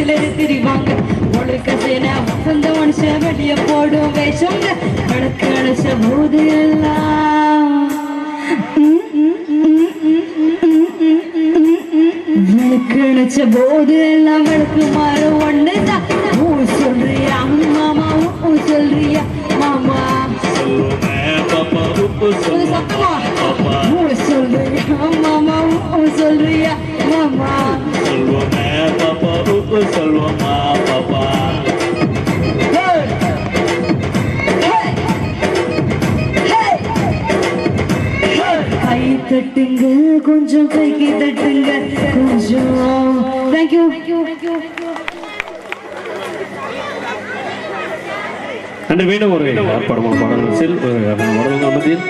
சிலர் திரிவாங்க. ஒழுக்க சேன வசந்த மனுஷன் வெளிய போடும் வேஷங்க கணக்கு அழைச்ச போது எல்லாம். விளக்கு போது எல்லாம் விளக்கு மாற ஒண்ணுதான் ஊ சொல்றியா மாமா ஊ சொல்றியா? மாமா. சொல்லுமா ஊ சொல்றியா மாமா ஊ சொல்றியா? மாமா. பாப்பா உப்பு சொல்லுமா பாப்பா! கை தட்டுங்க கொஞ்சம் கைக்கு தட்டுங்க. கொஞ்சம். தேங்க்யூ அன்று மீண்டும் ஒரு படமா பாடல் செல் மடங்கள் மத்தியில்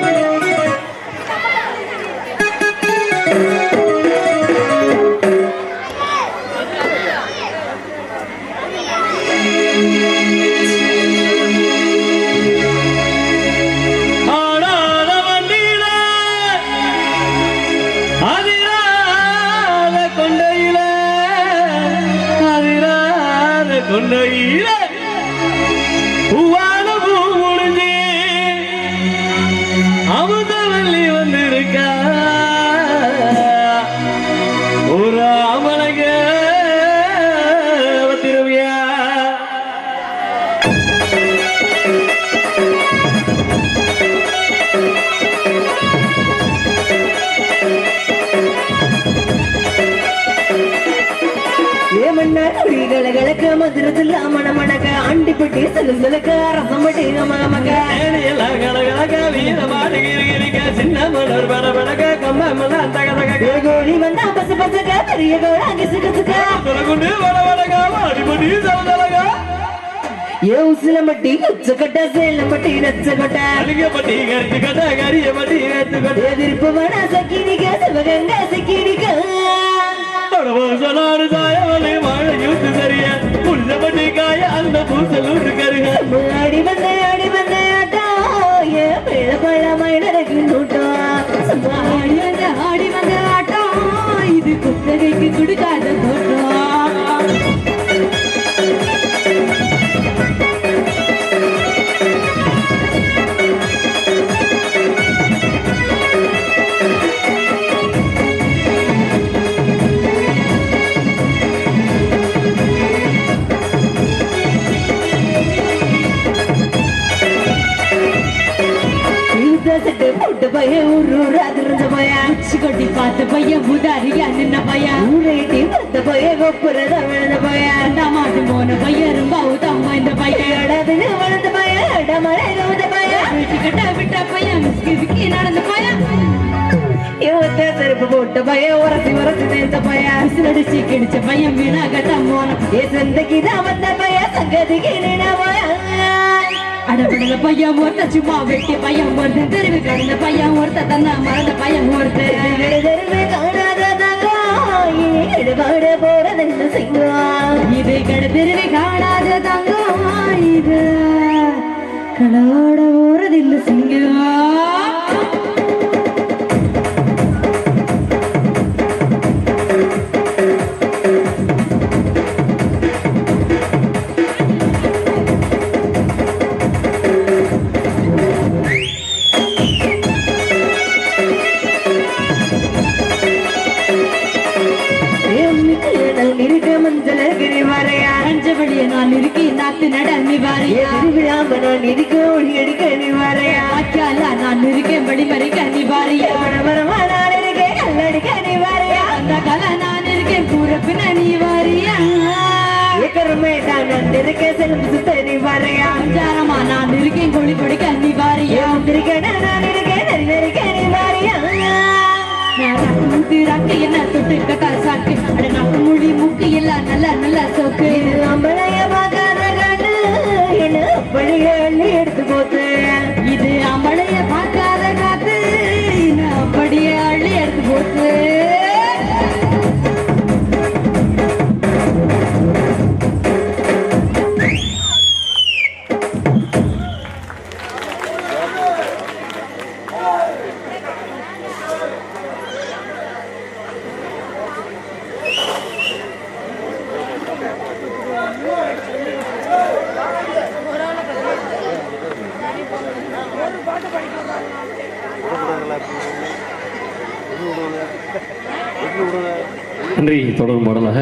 ఏ ఉసిల మట్టి ఉచ్చగడ్డ సేల మట్టి నచ్చగొట్ట. ఎదిరిపు காய அந்த பூசலூட்டு வந்த ஆடி வந்த ஆட்டா ஏ பிள்ளை பழமாய் நடக்கும் ஆடி வந்த ஆடி வந்த இது குத்தகைக்கு கொடுக்காத தசட்டு போட்டு பையன் ஊரு ஊரு அதிர்ந்த பையன் உச்சி கொட்டி பார்த்த பையன் புதாரியா நின்ன பையன் ஊரைட்டி பார்த்த பையன் கொப்புறத விழுந்த பையன் ரெண்டாம் போன பையன் ரொம்ப தம்மா இந்த பையன் இடதுன்னு வளர்ந்த பையன் அடமலை கவுந்த பையன் வீட்டுக்கிட்ட விட்ட பையன் மிஸ்கி சிக்கி நடந்த பையன் இவத்தே செருப்பு போட்ட பையன் உரசி உரசி தேர்ந்த பையன் விசிலடிச்சு கிடிச்ச பையன் வீணாக கட்டம் ஏ சந்தைக்கு தான் வந்த பையன் சங்கதிக்கு நினைவாயா? அடபடல பையன் ஒருத்த சும்மா வெட்டி பையன் ஒருத்தன். தெருவு கடந்த பையன் ஒருத்த தந்தா மறந்த பையன் போறதென்ன செய்வான்? இது கட தெருவு காணாத தங்கம் இது. களோட போறதில்ல Bye. நன்றி. தொடரும் பாடலாக.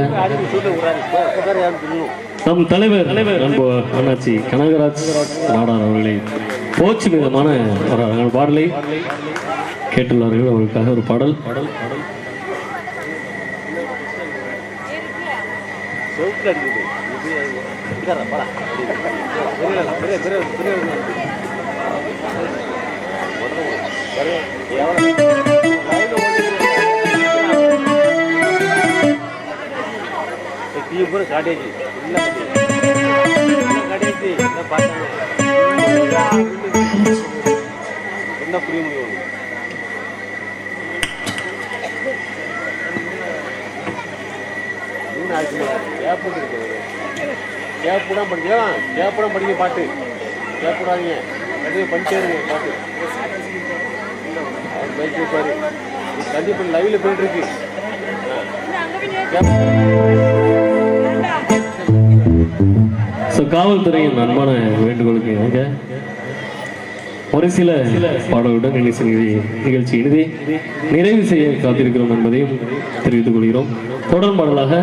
நம் தலைவர் தலைவர் அன்பு அண்ணாச்சி கனகராஜ் நாடார் அவர்களை போச்சு விதமான ஒரு அழகான பாடலை கேட்டுள்ளார்கள் அவர்களுக்காக ஒரு பாடல். பாடல் பாடல் காட்டேஜ் இல்லை காட்டேஜ் பார்த்தாங்க என்ன புரிய முடியும் ஆச்சு கேப்பு இருக்குது கேப்பு தான் படிக்கலாம் கேப்பு தான் படிக்க பாட்டு. கேப்புடாதீங்க அது படிச்சேருங்க பாட்டு. அவர் பைக் இருப்பாரு கண்டிப்பாக லைவ்ல போயிட்டு இருக்கு. காவல்துறையின் அன்பான வேண்டுகோளுக்கு இணங்க ஒரு சில பாடலுடன் நிகழ்ச்சி நிகழ்ச்சி நிறைவு செய்ய காத்திருக்கிறோம் என்பதையும் தெரிவித்துக் கொள்கிறோம். தொடர் பாடலாக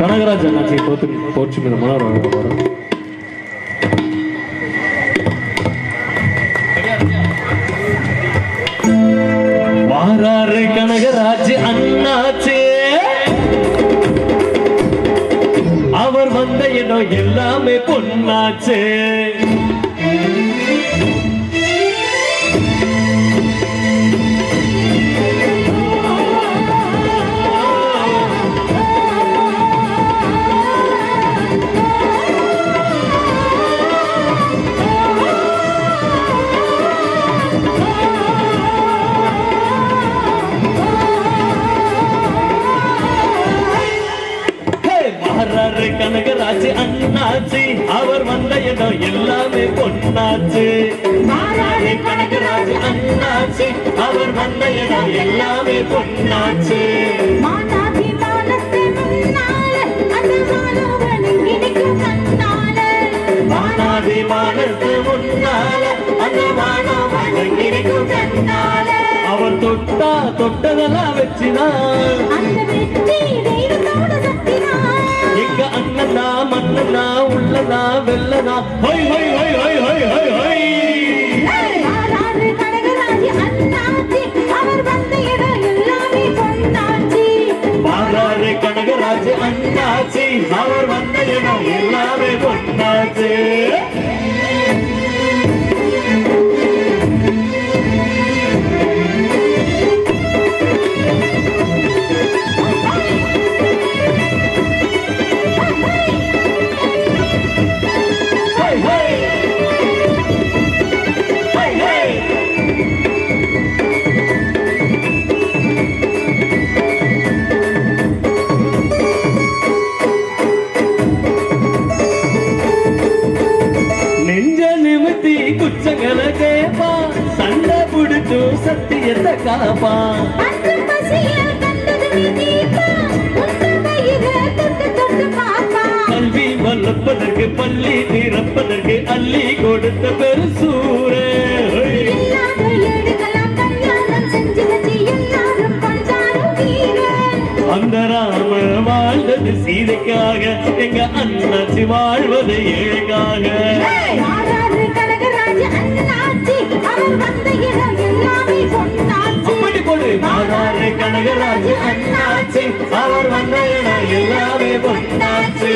கனகராஜ் அண்ணாச்சியை போத்து போற்றி விதமான ஒரு எல்லாமே பொன்னாச்சே. வாராரு கனகராஜ் அண்ணாச்சி. அவர் வந்த இடம் எல்லாமே பொன்னாச்சு. வாராரு கனகராஜ் அண்ணாச்சி. அவர் வந்த இடம் எல்லாமே பொன்னாச்சு. மானாபிமானத்தை முன்னால அந்த மாணவன் இருக்கும் அவர் தொட்டா தொட்டதெல்லாம் வச்சுதான் அந்த வெற்றி தெய்வத்தோட சக்திதான் எங்க அண்ணனா மன்னனா உள்ளதா வெல்லதா ஹொய் ஹொய் ஹொய் ஹொய் ஹொய் ஹொய் ஹொய் கனகராஜி அண்ணாச்சி அவர் வந்த இடம் எல்லாமே பொன்னாச்சி. பாப்பா கல்வி வளர்ப்பதற்கு பள்ளி நிரப்பதற்கு அள்ளி கொடுத்த பெருசூரே. அந்த ராம வாழ்ந்தது சீதைக்காக எங்க அண்ணாச்சி வாழ்வது ஏழைக்காக. கனகராஜ அண்ணாச்சி அவர் வந்த அப்படி கனகராஜ் அண்ணாச்சி. அவர் வந்த இடம் எல்லாமே பொன்னாச்சு.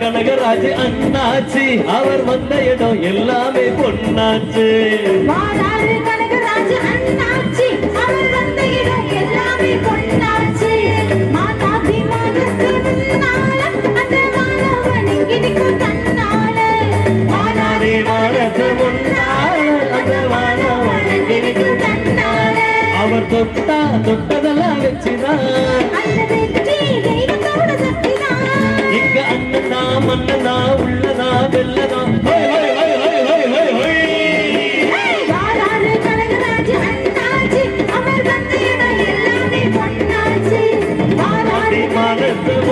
கனகராஜ் அண்ணாச்சி அவர் வந்த இடம் எல்லாமே பொன்னாச்சு. அவர் தொட்டா தொட்டத மன்னனா உள்ளனா வெல்லனா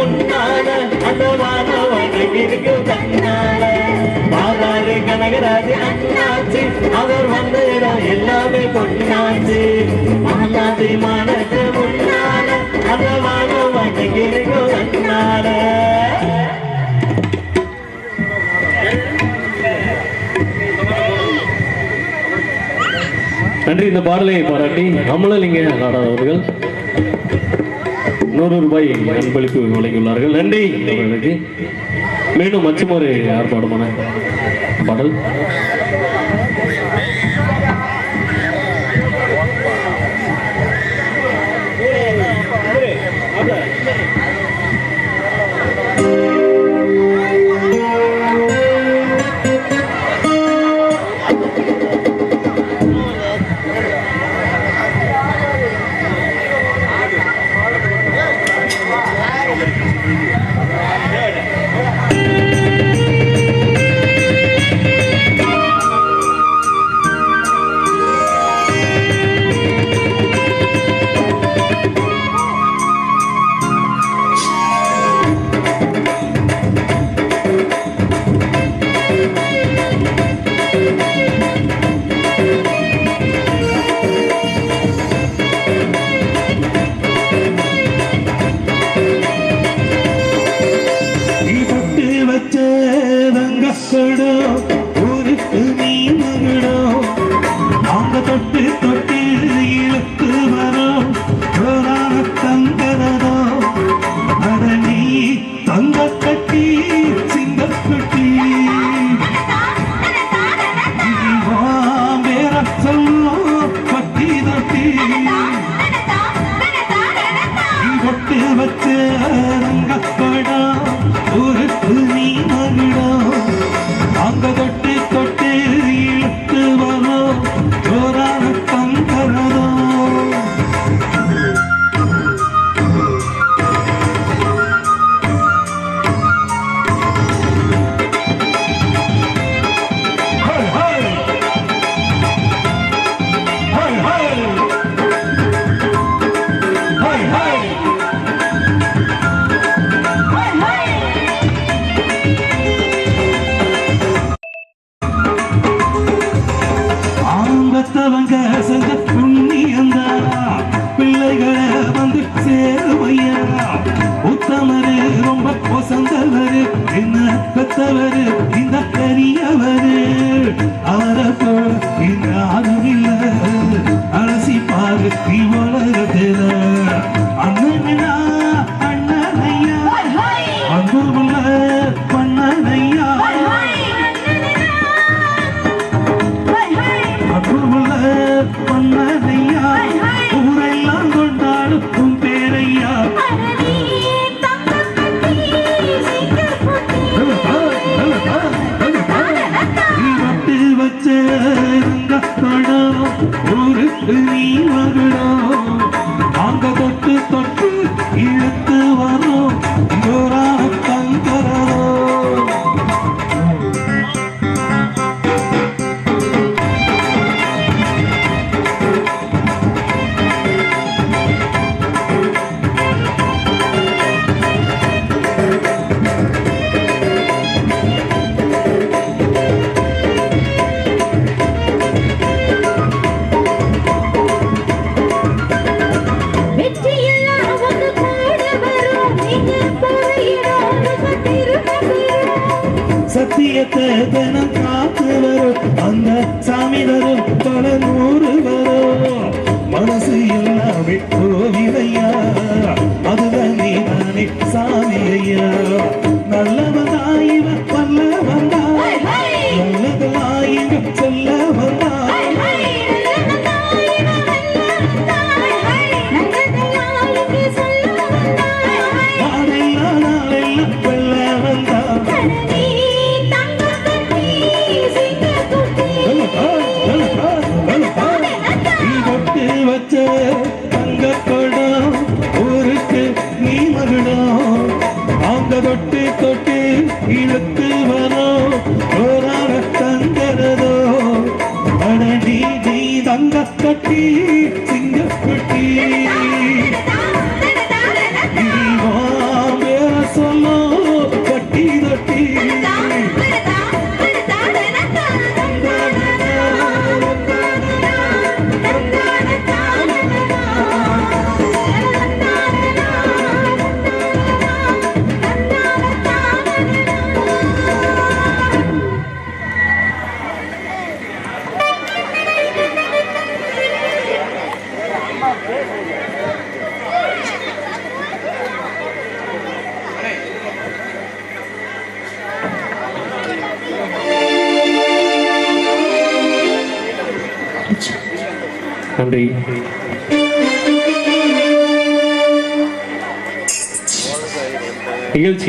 ஒன்னான அண்ணவான வீட்டுக்கு கண்ணான பாதாறு கனகராஜ் அண்ணாச்சி அவர் வந்த இடம் எல்லாமே பொன்னாச்சு. மாதாதி மானத்து முன்னான அண்ணவான வீட்டுக்கு கண்ணான நன்றி இந்த பாடலையை பாராட்டி அமலலிங்க நாடார் அவர்கள் நூறு ரூபாய் அன்பளிப்பு வழங்கியுள்ளார்கள். நன்றி அவர்களுக்கு மீண்டும் மற்றும் ஒரு ஏற்பாடுமான பாடல்.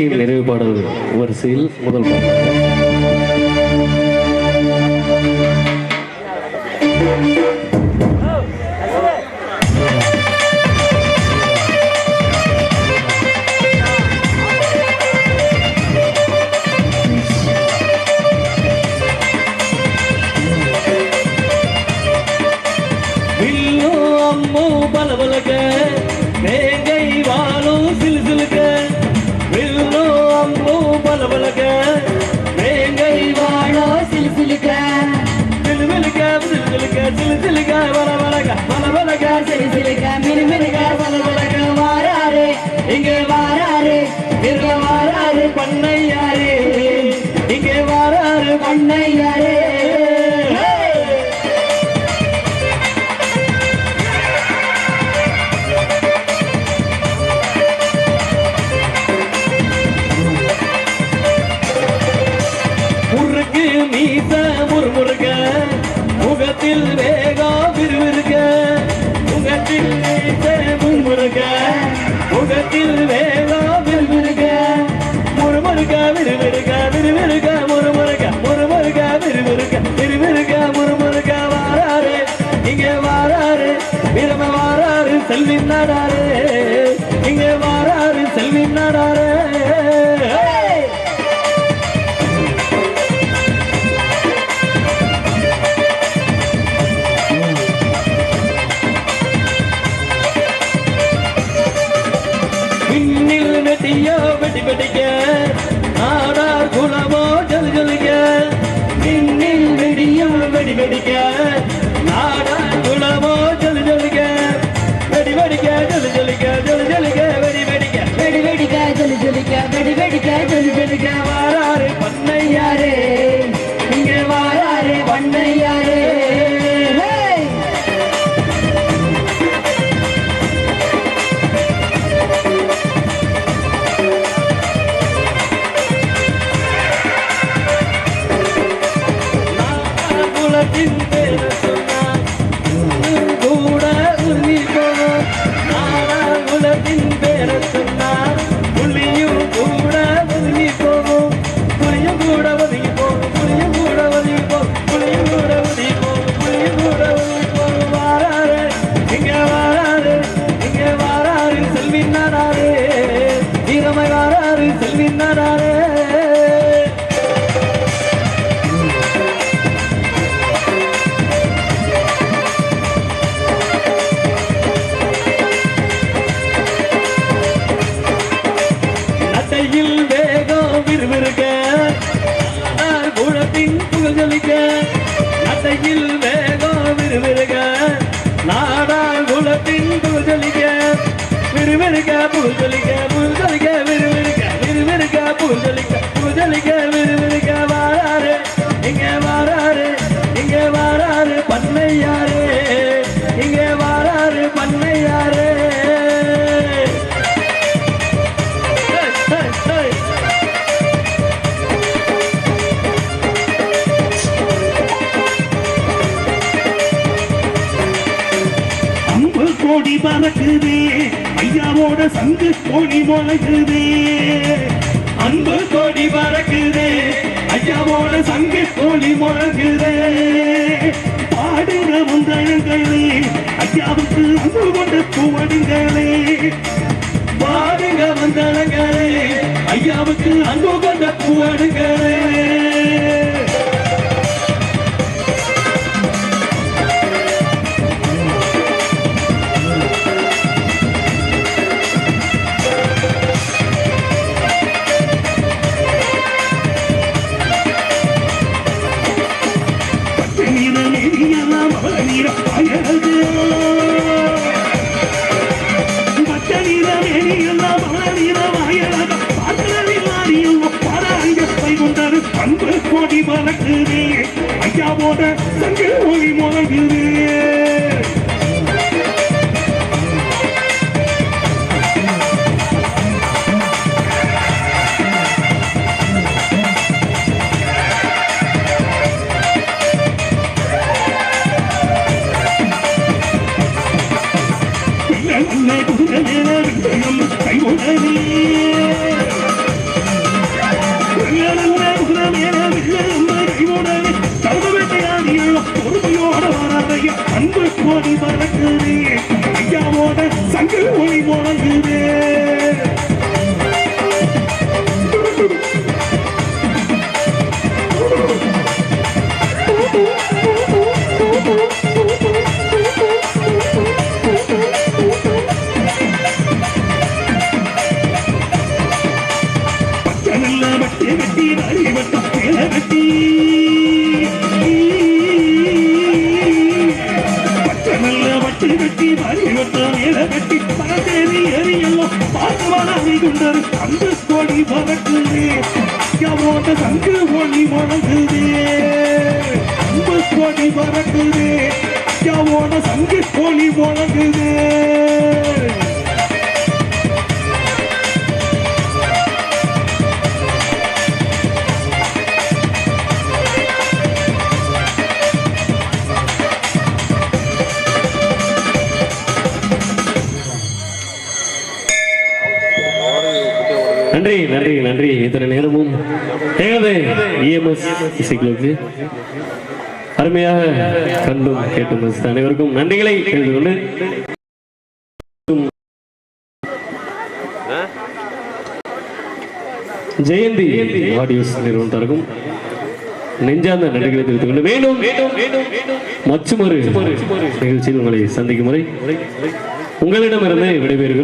நிகழ்ச்சியில் நிறைவு வரிசையில் முதல் பாடல் Lay, గింతెరసో போல சங்கி ஒளி முழங்குதே. பாடுற முந்தழங்களே ஐயாவுக்கு அன்பு கொண்டு துவடுங்களே பாடுங்க வந்தளங்களே ஐயாவுக்கு அன்பு கொண்ட துவடுங்களே போட்டு நன்றி. இத்தனை நேரமும் இஎம்எஸ் இசைக்குழுக்கு அருமையாக கண்டும் கேட்டும் அனைவருக்கும் நன்றிகளை தெரிந்து கொண்டு ஜெயந்தி ஆடியோஸ் நிறுவனத்தாருக்கும் நெஞ்சார்ந்த நன்றிகளை தெரிவித்துக் கொண்டு மீண்டும் மச்சுமொரு நிகழ்ச்சியில் உங்களை சந்திக்கும் முறை உங்களிடமிருந்து விடைபெறுகிறோம்.